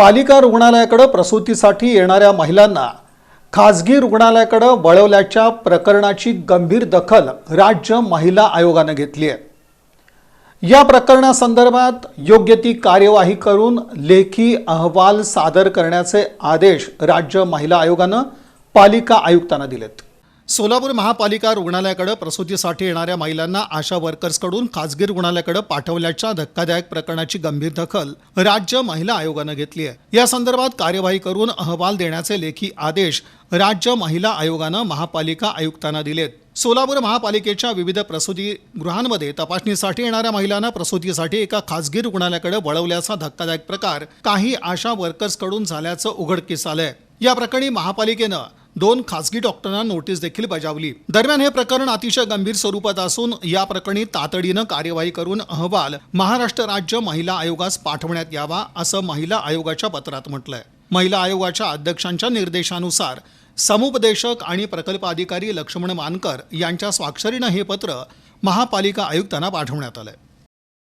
पालिका रुग्णालयाकडं प्रसूतीसाठी येणाऱ्या महिलांना खाजगी रुग्णालयाकडं वळवल्याच्या प्रकरणाची गंभीर दखल राज्य महिला आयोगानं घेतली आहे. या प्रकरणासंदर्भात योग्य ती कार्यवाही करून लेखी अहवाल सादर करण्याचे आदेश राज्य महिला आयोगानं पालिका आयुक्तांना दिलेत. सोलापूर महापालिका रुग्णालयाकडे प्रसूतीसाठी येणाऱ्या महिलांना आशा वर्कर्सकडून खासगी रुग्णालयाकडे पाठवल्याच्या धक्कादायक प्रकरणाची गंभीर दखल राज्य महिला आयोगानं घेतली आहे. या संदर्भात कार्यवाही करून अहवाल देण्याचे लेखी आदेश राज्य महिला आयोगानं महापालिका आयुक्तांना दिलेत. सोलापूर महापालिकेच्या विविध प्रसूतीगृहांमध्ये तपासणीसाठी येणाऱ्या महिलांना प्रसूतीसाठी एका खासगी रुग्णालयाकडे वळवल्याचा धक्कादायक प्रकार काही आशा वर्कर्सकडून झाल्याचं उघडकीस आलंय. या प्रकरणी महापालिकेनं दोन खासगी डॉक्टरांना नोटीस देखील बजावली. दरम्यान हे प्रकरण अतिशय गंभीर स्वरूपात असून या प्रकरणी तातडीनं कार्यवाही करून अहवाल महाराष्ट्र राज्य महिला आयोगास पाठवण्यात यावा असं महिला आयोगाच्या पत्रात म्हटलंय. महिला आयोगाच्या अध्यक्षांच्या निर्देशानुसार समुपदेशक आणि प्रकल्प अधिकारी लक्ष्मण मानकर यांच्या स्वाक्षरीनं हे पत्र महापालिका आयुक्तांना पाठवण्यात आलंय.